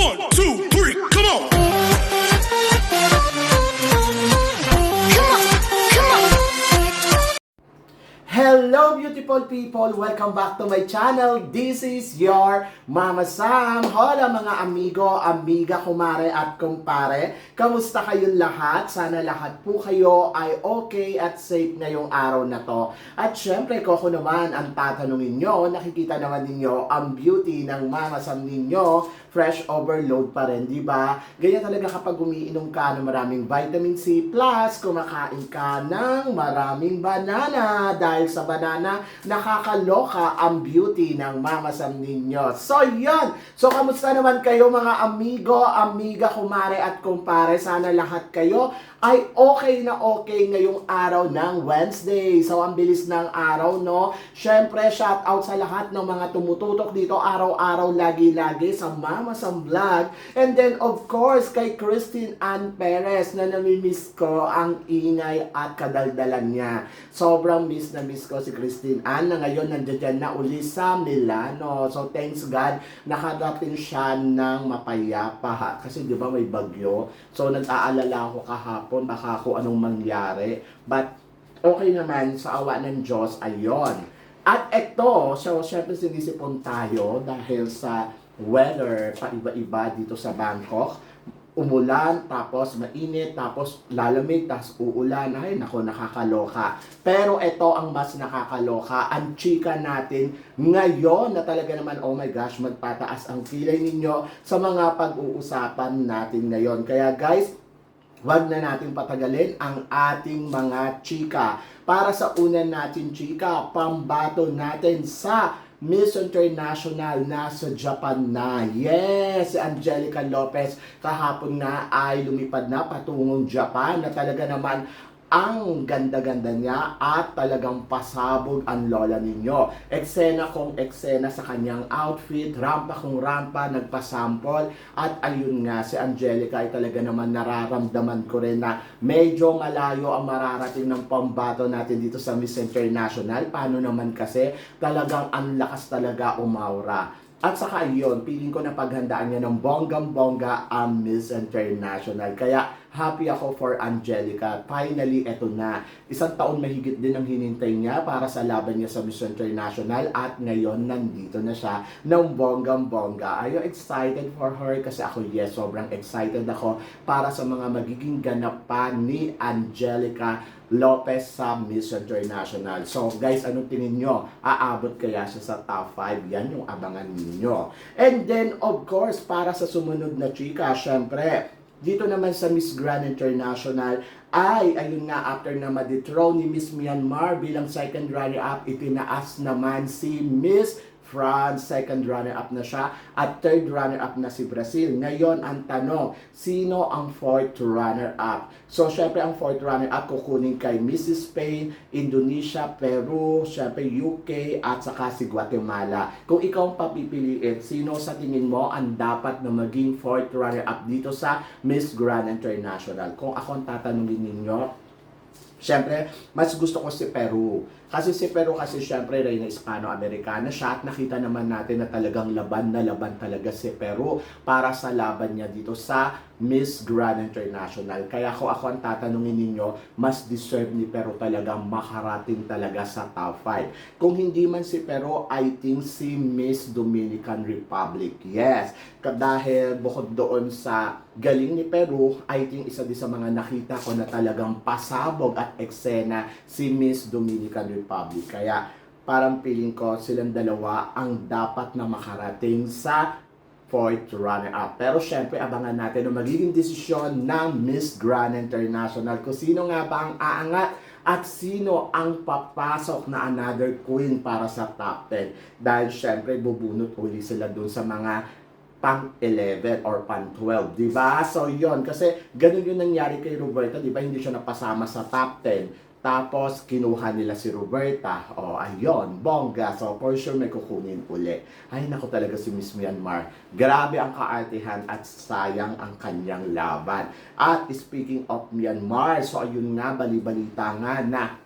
One, two, Hello beautiful people! Welcome back to my channel. This is your Mama Sam. Hola mga amigo, amiga, kumare at kumpare. Kamusta kayong lahat? Sana lahat po kayo ay okay at safe ngayong araw na to. At syempre, ko ako naman ang tatanungin nyo. Nakikita naman ninyo ang beauty ng Mama Sam ninyo. Fresh overload pa rin, di ba? Ganyan talaga kapag umiinom ka ng maraming vitamin C plus, kumakain ka ng maraming banana. Dahil sa banana, nakakaloka ang beauty ng Mama Sam ninyo. So, yun! So, kamusta naman kayo mga amigo, amiga, kumare at kumpare? Sana lahat kayo ay okay na okay ngayong araw ng Wednesday. So, ang bilis ng araw, no? Syempre, shout out sa lahat ng mga tumututok dito araw-araw, lagi-lagi sa Mama Sam Vlog. And then, of course, kay Christine Ann Perez na namimiss ko ang ingay at kadaldalan niya. Sobrang miss na miss ko si Christine Ann na ngayon nandiyan na uli sa Milano. So, thanks God, nakadating siya ng mapayapa. Kasi di ba may bagyo? So, nag-aalala ako kahapon baka kung anong mangyari. But, okay naman sa awa ng Diyos, ayon. At eto, so syempre sinisipon tayo dahil sa weather paiba-iba dito sa Bangkok. Umulan, tapos mainit, tapos lalamig, tapos uulan. Ay, nako, nakakaloka. Pero ito ang mas nakakaloka. Ang chika natin ngayon na talaga naman, oh my gosh, magtataas ang kilay ninyo sa mga pag-uusapan natin ngayon. Kaya guys, Huwag na natin patagalin ang ating mga chika. Para sa unan natin chika, pambato natin sa Miss International na sa Japan na. Yes, si Angelica Lopez kahapon na ay lumipad na patungong Japan na talaga naman ang ganda-ganda niya at talagang pasabog ang lola ninyo. Eksena kong eksena sa kanyang outfit, rampa kong rampa, nagpasample, at ayun nga, si Angelica ay talaga naman nararamdaman ko rin na medyo malayo ang mararating ng pambato natin dito sa Miss International. Paano naman kasi talagang ang lakas talaga umaura. At saka yun, piling ko na paghandaan niya ng bonggang-bongga ang Miss International. Kaya happy ako for Angelica. Finally, eto na. Isang taon mahigit din ang hinintay niya para sa laban niya sa Miss International at ngayon nandito na siya ng bonggang-bongga. Are you excited for her? Kasi ako, yes, sobrang excited ako para sa mga magiging ganap pa ni Angelica Lopez sa Miss International. So guys, anong tingin nyo? Aabot kaya siya sa top 5? Yan yung abangan ninyo. And then, of course, para sa sumunod na chika, syempre, dito naman sa Miss Grand International ay, ayun nga, after na madethrone ni Miss Myanmar bilang second runner-up, itinaas naman si Miss France, second runner-up na siya, at third runner-up na si Brazil. Ngayon, ang tanong, sino ang fourth runner-up? So, syempre, ang fourth runner-up kukunin kay Mrs. Spain, Indonesia, Peru, syempre UK, at saka si Guatemala. Kung ikaw ang papipiliin, sino sa tingin mo ang dapat na maging fourth runner-up dito sa Miss Grand International? Kung ako ang tatanungin ninyo, Siyempre, mas gusto ko si Peru. Kasi si Peru kasi siyempre reyna Hispano-Americana siya at nakita naman natin na talagang laban na laban talaga si Peru para sa laban niya dito sa Miss Grand International. Kaya kung ako ang tatanungin ninyo, mas deserve ni Peru talagang makarating talaga sa top 5. Kung hindi man si Peru, I think si Miss Dominican Republic. Yes, dahil bukod doon sa galing ni Peru, I think isa din sa mga nakita ko na talagang pasabog at eksena si Miss Dominican Republic. Kaya parang feeling ko silang dalawa ang dapat na makarating sa fourth runner-up. Pero syempre, abangan natin ang magiging desisyon ng Miss Grand International kung sino nga ba ang aangat at sino ang papasok na another queen para sa top 10. Dahil syempre, bubunot uli sila dun sa mga pang 11 or pang 12, di ba? So, yon kasi ganun yung nangyari kay Roberta, di ba? Hindi siya napasama sa top 10. Tapos, kinuha nila si Roberta. O, ayun, bongga. So, for sure may kukunin uli. Ay, nako talaga si Miss Myanmar. Grabe ang kaartihan at sayang ang kanyang laban. At speaking of Myanmar, so ayun nga, balibalita nga na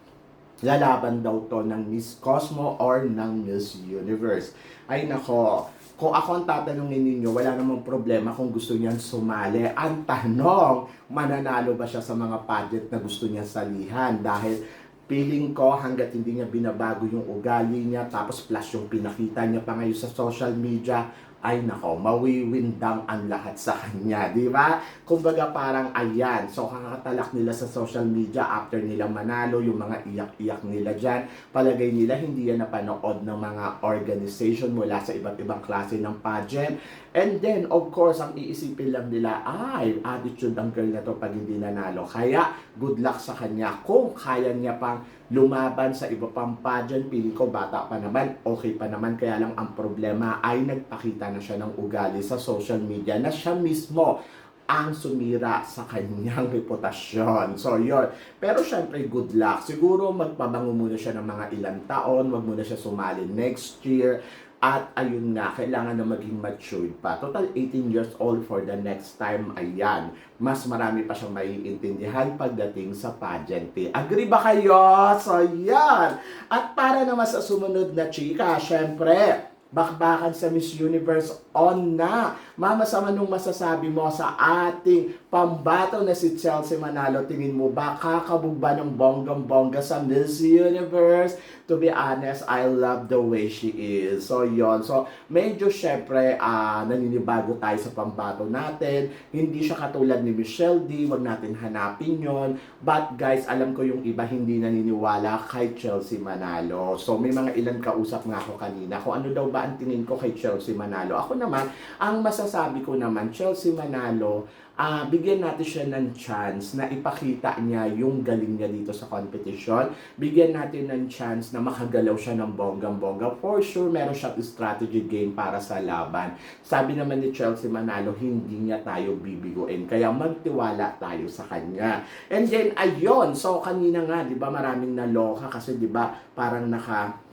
lalaban daw to ng Miss Cosmo or ng Miss Universe. Ay nako, kung ako ang tatanungin ninyo, wala namang problema kung gusto niyan sumali. Ang tanong, mananalo ba siya sa mga pageant na gusto niya salihan? Dahil feeling ko hanggat hindi niya binabago yung ugali niya tapos plus yung pinakita niya pa ngayon sa social media ay nako, mawiwindang ang lahat sa kanya, di ba? Kumbaga parang ayan, so kakatalak nila sa social media after nila manalo, yung mga iyak-iyak nila dyan, palagay nila hindi yan napanood ng mga organization mula sa iba't ibang klase ng pageant. And then, of course, ang iisipin lang nila, ay, attitude ang girl na to pag hindi nanalo. Kaya, good luck sa kanya. Kung kaya niya pang lumaban sa iba pang pageant, pili ko bata pa naman, okay pa naman. Kaya lang ang problema ay nagpakita na siya ng ugali sa social media na siya mismo ang sumira sa kanyang reputasyon. So, yun. Pero syempre, good luck. Siguro magpabango muna siya ng mga ilang taon, wag muna siya sumali next year. At ayun nga, kailangan na maging matured pa. Total 18 years old for the next time, ayan. Mas marami pa siyang maiintindihan pagdating sa pageantry. Agree ba kayo? So, yan. At para naman sa sumunod na chika, syempre, bakbakan sa Miss Universe on na. Mama, sa manong masasabi mo sa ating pambato na si Chelsea Manalo? Tingin mo ba kakabog ba ng bonggang-bongga sa Miss Universe? To be honest, I love the way she is. So, yon So, medyo syempre, ah, naninibago tayo sa pambato natin. Hindi siya katulad ni Michelle D. Huwag natin hanapin yon But guys, alam ko yung iba hindi naniniwala kay Chelsea Manalo. So, may mga ilan kausap nga ako kanina kung ano daw ba ang tingin ko kay Chelsea Manalo. Ako naman, ang masasabi ko naman, Chelsea Manalo, ah bigyan natin siya ng chance na ipakita niya yung galing niya dito sa competition. Bigyan natin ng chance na makagalaw siya ng bonggang-bongga. For sure, meron siyang strategy game para sa laban. Sabi naman ni Chelsea Manalo, hindi niya tayo bibiguin. Kaya magtiwala tayo sa kanya. And then, ayun. So, kanina nga, di ba, maraming naloka kasi, di ba, parang naka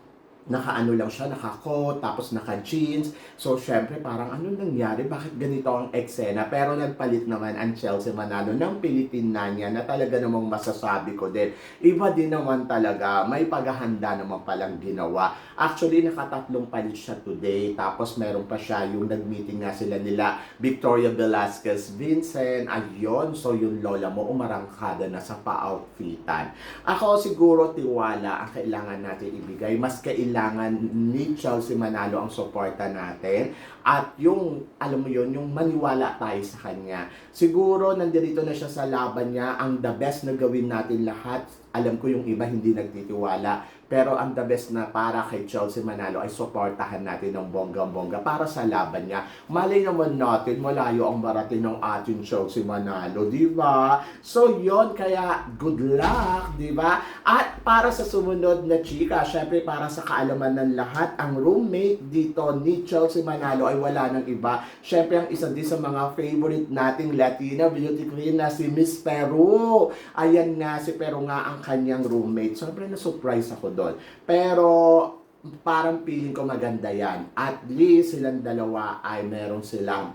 naka-ano lang siya, naka-coat, tapos naka-jeans. So, syempre, parang ano nangyari? Bakit ganito ang eksena? Pero nagpalit naman ang Chelsea Manalo ng Philippine na niya na talaga namang masasabi ko din. Iba din naman talaga, may paghahanda naman palang ginawa. Actually, nakatatlong palit siya today. Tapos, meron pa siya yung nag-meeting nga sila nila Victoria Velasquez, Vincent, ayun. So, yung lola mo umarangkada na sa pa-outfitan. Ako siguro tiwala ang kailangan natin ibigay. Mas kailangan ni Chelsea Manalo ang suporta natin. At yung, alam mo yun, yung maniwala tayo sa kanya. Siguro, nandito na siya sa laban niya. Ang the best na gawin natin lahat. Alam ko yung iba hindi nagtitiwala. Pero ang the best na para kay Chelsea Manalo ay suportahan natin ng bonggang-bongga para sa laban niya. Malay naman natin, malayo ang marating ng ating Chelsea Manalo, di ba? So, yon kaya good luck, di ba? At para sa sumunod na chika, syempre para sa kaalaman ng lahat, ang roommate dito ni Chelsea Manalo ay wala ng iba. Syempre, ang isa din sa mga favorite nating Latina beauty queen na si Miss Peru. Ayan nga, si Peru nga ang kanyang roommate. Sobrang na-surprise ako doon. Pero parang feeling ko maganda yan. At least silang dalawa ay meron silang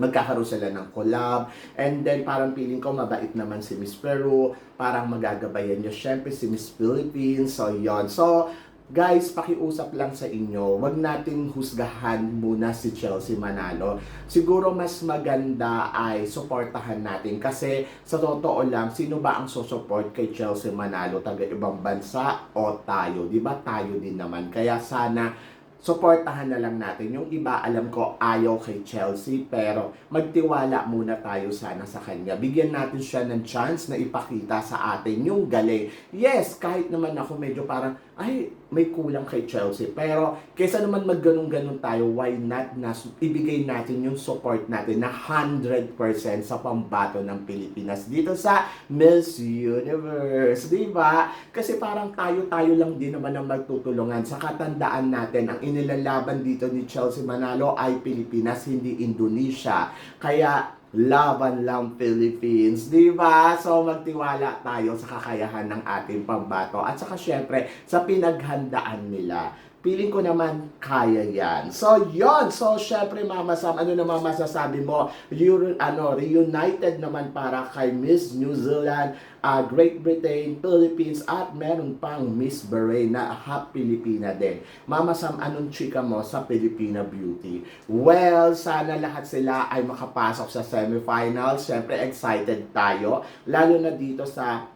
magkakaroon sila ng collab. And then, parang feeling ko, mabait naman si Miss Peru. Parang magagabayan niya, syempre, si Miss Philippines. So, yon So, guys, pakiusap lang sa inyo, wag nating husgahan muna si Chelsea Manalo. Siguro mas maganda ay suportahan natin kasi sa totoo lang, sino ba ang susupport kay Chelsea Manalo? Taga ibang bansa o tayo? Di ba tayo din naman? Kaya sana suportahan na lang natin. Yung iba, alam ko, ayaw kay Chelsea, pero magtiwala muna tayo sana sa kanya. Bigyan natin siya ng chance na ipakita sa atin yung galing. Yes, kahit naman ako medyo parang, ay, may kulang kay Chelsea. Pero, kaysa naman magganong-ganon tayo, why not na ibigay natin yung support natin na 100% sa pambato ng Pilipinas dito sa Miss Universe. Di ba? Kasi parang tayo-tayo lang din naman ang magtutulungan. Sa katandaan natin, ang inilalaban dito ni Chelsea Manalo ay Pilipinas, hindi Indonesia. Kaya, laban lang Philippines, di ba? So magtiwala tayo sa kakayahan ng ating pambato at saka syempre sa pinaghandaan nila. Feeling ko naman kaya yan. So, yon So, syempre, Mama Sam, ano naman masasabi mo? You, ano, reunited naman para kay Miss New Zealand, ah, Great Britain, Philippines, at meron pang Miss Bahrain na half Pilipina din. Mama Sam, anong chika mo sa Filipina Beauty? Well, sana lahat sila ay makapasok sa semifinals. Syempre, excited tayo. Lalo na dito sa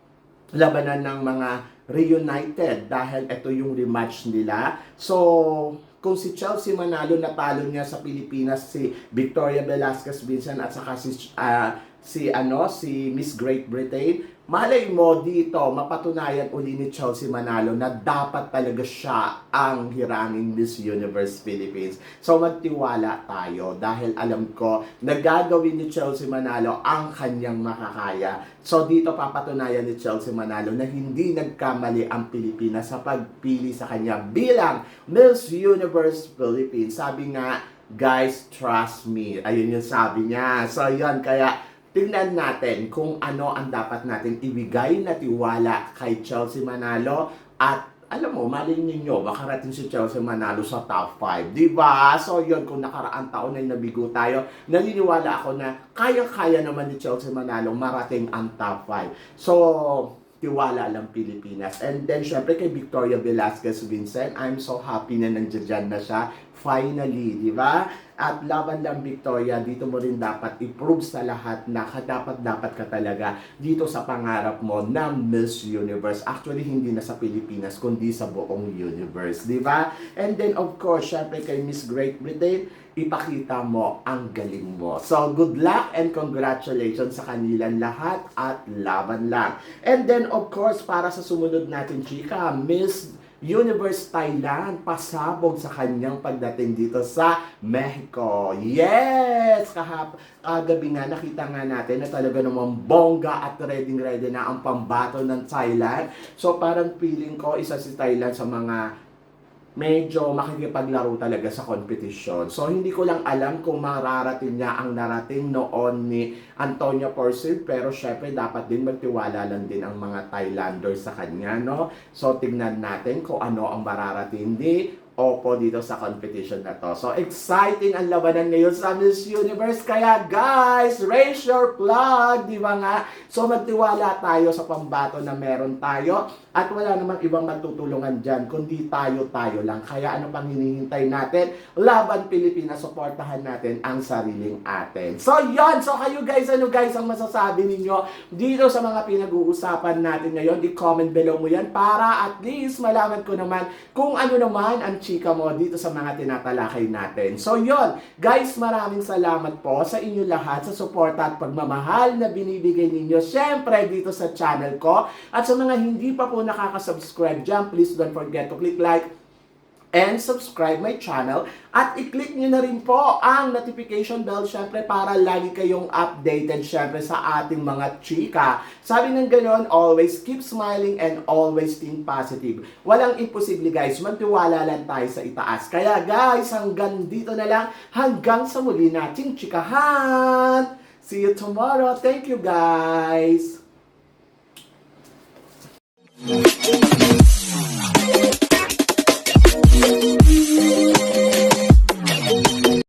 labanan ng mga reunited dahil ito yung rematch nila. So, kung si Chelsea Manalo natalo niya sa Pilipinas si Victoria Velasquez Vincent at saka si ah, si ano si Miss Great Britain, malay mo dito mapatunayan uli ni Chelsea Manalo na dapat talaga siya ang hirangin Miss Universe Philippines. So magtiwala tayo dahil alam ko na gagawin ni Chelsea Manalo ang kanyang makakaya. So dito papatunayan ni Chelsea Manalo na hindi nagkamali ang Pilipinas sa pagpili sa kanya bilang Miss Universe Philippines. Sabi nga, guys, trust me. Ayun yung sabi niya. So yun, kaya tingnan natin kung ano ang dapat natin ibigay na tiwala kay Chelsea Manalo at alam mo, malay ninyo, makarating si Chelsea Manalo sa top 5. Di ba? So, yun, kung nakaraang taon ay nabigo tayo, naniniwala ako na kaya-kaya naman ni Chelsea Manalo marating ang top 5. So, tiwala lang Pilipinas. And then, syempre kay Victoria Velasquez Vincent, I'm so happy na nandiyan na siya. Finally, di ba? At laban lang Victoria, dito mo rin dapat i-prove sa lahat na dapat-dapat ka talaga dito sa pangarap mo na Miss Universe. Actually, hindi na sa Pilipinas, kundi sa buong universe, di ba? And then, of course, syempre kay Miss Great Britain, ipakita mo ang galing mo. So, good luck and congratulations sa kanilang lahat at laban lang. And then, of course, para sa sumunod natin, chika, Miss Universe Thailand pasabog sa kanyang pagdating dito sa Mexico. Yes! Kahap, kagabi nga, nakita nga natin na talaga namang bongga at ready ready na ang pambato ng Thailand. So parang feeling ko, isa si Thailand sa mga medyo makikipaglaro talaga sa competition. So, hindi ko lang alam kung mararating niya ang narating noon ni Antonio Porcel, pero syempre dapat din magtiwala lang din ang mga Thailanders sa kanya, no? So, tignan natin kung ano ang mararating ni Oppo dito sa competition na to. So, exciting ang labanan ngayon sa Miss Universe. Kaya, guys, raise your plug, di ba nga? So, magtiwala tayo sa pambato na meron tayo at wala namang ibang magtutulungan dyan, kundi tayo-tayo lang. Kaya ano pang hinihintay natin? Laban Pilipinas, supportahan natin ang sariling atin. So, yon So, kayo guys, ano guys ang masasabi ninyo dito sa mga pinag-uusapan natin ngayon? I-comment below mo yan para at least malaman ko naman kung ano naman ang chika mo dito sa mga tinatalakay natin. So, yon Guys, maraming salamat po sa inyo lahat sa suporta at pagmamahal na binibigay ninyo. Siyempre, dito sa channel ko. At sa mga hindi pa po nakaka-subscribe dyan, please don't forget to click like, and subscribe my channel at i-click nyo na rin po ang notification bell syempre para lagi kayong updated syempre sa ating mga chika. Sabi ng ganon, always keep smiling and always think positive. Walang imposible guys, magtiwala lang tayo sa itaas. Kaya guys, hanggang dito na lang, hanggang sa muli nating chikahan! See you tomorrow. Thank you guys!